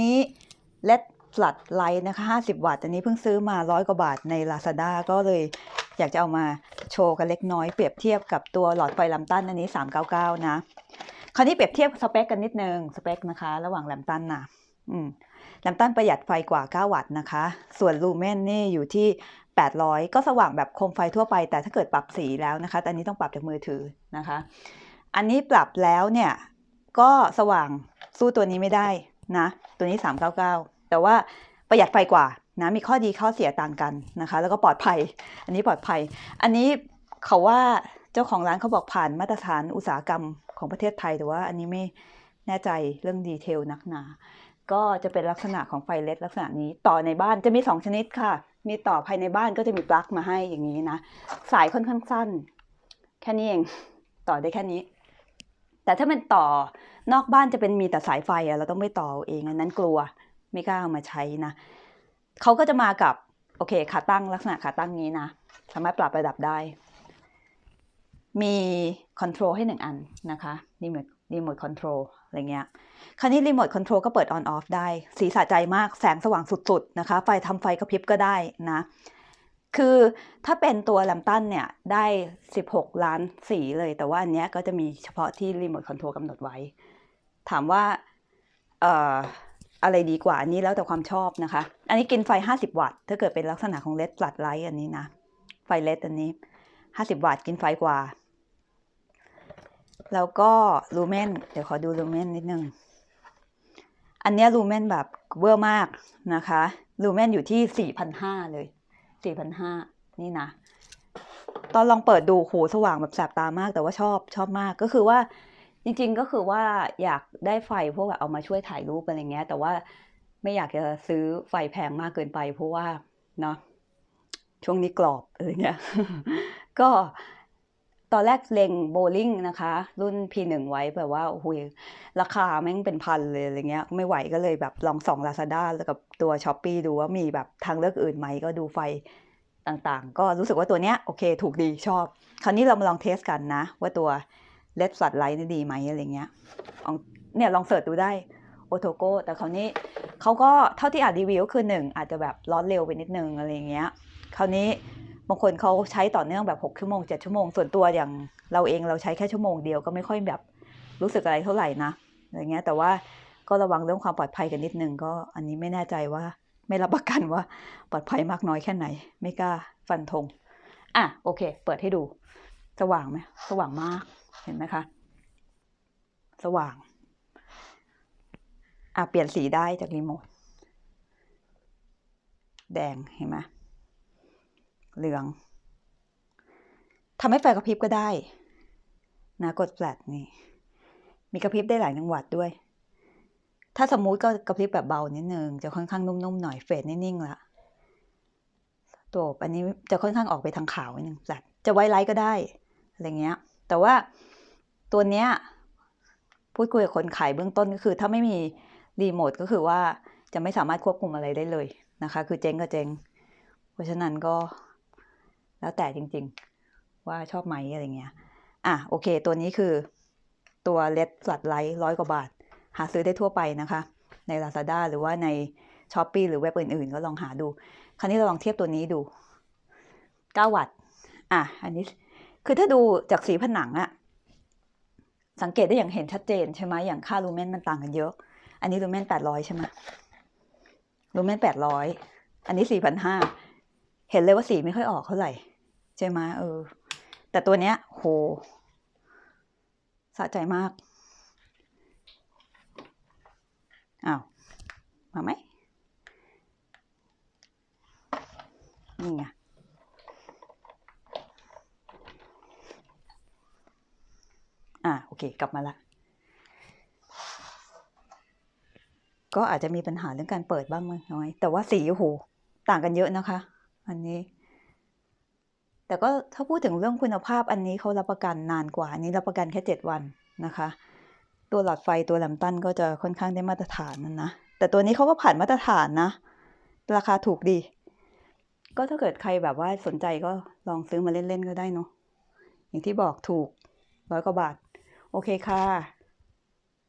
นี้ LED Flood Light นะคะ 50 วัตต์ อันนี้เพิ่งซื้อมาร้อยกว่าบาทใน Lazada ก็เลยอยากจะเอามาโชว์กันเล็กน้อย เปรียบเทียบกับตัวหลอดไฟลำตันอันนี้ 399 นะ คราวนี้เปรียบเทียบสเปคกันนิดนึง สเปคนะคะ ระหว่างแลมตันนะอืมแลมตันประหยัดไฟกว่า 9 วัตต์นะคะ ส่วนลูเมนนี่อยู่ที่ 800 ก็สว่างแบบโคมไฟทั่วไป แต่ถ้าเกิดปรับสีแล้วนะคะ แต่อันนี้ต้องปรับจากมือถือนะคะ อันนี้ปรับแล้วเนี่ยก็สว่างสู้ตัวนี้ไม่ได้ นะ ตัวนี้ 399 แต่ว่าประหยัดไฟกว่านะมีข้อดีข้อเสียต่างกันนะคะ แล้วก็ปลอดภัย อันนี้ปลอดภัย อันนี้เขาว่าเจ้าของร้านเขาบอกผ่านมาตรฐานอุตสาหกรรมของประเทศไทย แต่ว่าอันนี้ไม่แน่ใจเรื่องดีเทลนักหนา ก็จะเป็นลักษณะของไฟเลสลักษณะนี้ต่อในบ้านจะมี 2 ชนิดค่ะ มีต่อภายในบ้านก็จะมีปลั๊กมาให้อย่างนี้นะ สายค่อนข้างสั้น แค่นี้เอง ต่อได้แค่นี้ แต่ถ้ามันต่อ นอกบ้านจะเป็นมีแต่สายไฟอะเราต้องไปต่อเองอันนั้นกลัวไม่กล้าเอามาใช้นะเขาก็จะมากับโอเคขาตั้งลักษณะขาตั้งนี้นะ สามารถปรับระดับได้ มีคอนโทรลให้หนึ่งอันนะคะรีโมทรีโมทคอนโทรลอะไรเงี้ยคราวนี้รีโมทคอนโทรลก็เปิดออนออฟได้ สีสะใจมากแสงสว่างสุดๆนะคะ ไฟทำไฟกระพริบก็ได้นะ คือถ้าเป็นตัวแลมตันเนี่ย ได้ 16 ล้านสีเลย แต่ว่าอันเนี้ยก็จะมีเฉพาะที่รีโมทคอนโทรลกำหนดไว้ ถามว่าเอ่ออะไรดีกว่าอันนี้แล้วแต่ความชอบนะคะ อันนี้กินไฟ 50 วัตต์ ถ้าเกิดเป็นลักษณะของเลด flood light อันนี้นะ ไฟเลดอันนี้ 50 วัตต์กินไฟกว่า แล้วก็ลูเมนเดี๋ยวขอดูลูเมนนิดนึง อันนี้ลูเมนแบบเวอร์มากนะคะลูเมนอยู่ที่ 4,500 เลย 4,500 นี่นะ ตอนลองเปิดดูโหสว่างแบบแสบตามากแต่ว่าชอบชอบมากก็คือว่า จริงๆก็คือว่าอยากได้ไฟพวกแบบเอามาช่วยถ่ายรูปอะไรเงี้ย แต่ว่าไม่อยากจะซื้อไฟแพงมากเกินไปเพราะว่าเนาะช่วงนี้กรอบอะไรเงี้ย ก็ตอนแรกเล็งโบลิ่งนะคะ รุ่น P1 ไว้แบบว่าโอ้โหราคาแม่งเป็นพันเลยอะไรเงี้ย ไม่ไหวก็เลยแบบลองส่อง Lazada แล้วกับตัว s h อ p e e ดูว่ามีแบบทางเลือกอื่นไหมก็ดูไฟต่างๆ ก็รู้สึกว่าตัวเนี้ยโอเค ถูกดีชอบ คราวนี้เรามาลองเทสกันนะ ว่าตัว เลด flood light นี่ดีไหมอะไรเงี้ยลองเนี่ยลองเสิร์ชดูได้โอโทโกแต่คราวนี้เขาก็เท่าที่อ่านรีวิวคือหนึ่งอาจจะแบบร้อนเร็วไปนิดนึงอะไรเงี้ยคราวนี้บางคนเขาใช้ต่อเนื่องแบบ6ชั่วโมง7ชั่วโมงส่วนตัวอย่างเราเองเราใช้แค่ชั่วโมงเดียวก็ไม่ค่อยแบบรู้สึกอะไรเท่าไหร่นะอะไรเงี้ยแต่ว่าก็ระวังเรื่องความปลอดภัยกันนิดนึงก็อันนี้ไม่แน่ใจว่าไม่รับประกันว่าปลอดภัยมากน้อยแค่ไหน ไม่กล้าฟันธงอะโอเค เปิดให้ดู สว่างไหมสว่างมาก เห็นไหมคะ สว่าง อะ เปลี่ยนสีได้จากรีโมท แดง เห็นไหมเหลือง ทำให้ไฟกระพริบก็ได้ นะกดแฟลชนี่ มีกระพริบได้หลายจังหวัดด้วย ถ้าสมมุติก็กระพริบแบบเบานิดนึง จะค่อนข้างนุ่มๆหน่อย เฟดนิ่งๆละตัวอันนี้จะค่อนข้างออกไปทางขาวนิดนึงแฟลชจะไว้ไลท์ก็ได้ อะไรเงี้ย แต่ว่า ตัวเนี้ยพูดคุยกับคนขายเบื้องต้นก็คือ ถ้าไม่มีรีโมทก็คือว่าจะไม่สามารถควบคุมอะไรได้เลยนะคะ คือเจ๊งก็เจ๊งเพราะฉะนั้นก็แล้วแต่จริงๆ ว่าชอบไหมอะไรเงี้ย อะโอเค ตัวนี้คือตัวเลด flood light ร้อยกว่าบาท หาซื้อได้ทั่วไปนะคะ ใน Lazada หรือว่าใน s h อ p e e หรือเว็บอื่นๆ ก็ลองหาดู คราวนี้เราลองเทียบตัวนี้ดู 9 วัตต์ อะ อันนี้ คือถ้าดูจากสีผนังอะ สังเกตได้อย่างเห็นชัดเจนใช่ไหมอย่างค่าลูเมนมันต่างกันเยอะ อันนี้ลูเมนแปดร้อยใช่ไหมลูเมนแปดร้อยอันนี้สี่พันห้าเห็นเลยว่าสีไม่ค่อยออกเท่าไหร่ใช่ไหมเออ แต่ตัวเนี้ย โหสะใจมากอ้าวมาไหมนี่ไง อะโอ เคกลับมาละ ก็อาจจะมีปัญหาเรื่องการเปิดบ้างมั้งน้อย แต่ว่าสีโอ้โหต่างกันเยอะนะคะ อันนี้ แต่ก็ถ้าพูดถึงเรื่องคุณภาพอันนี้เขารับประกันนานกว่า อันนี้รับประกันแค่เจ็ดวันนะคะ ตัวหลอดไฟตัวแลมตันก็จะค่อนข้างได้มาตรฐานนั่นนะ แต่ตัวนี้เขาก็ผ่านมาตรฐานนะ ราคาถูกดี ก็ถ้าเกิดใครแบบว่าสนใจก็ลองซื้อมาเล่นๆก็ได้เนาะอย่างที่บอกถูกร้อยกว่าบาท โอเคค่ะ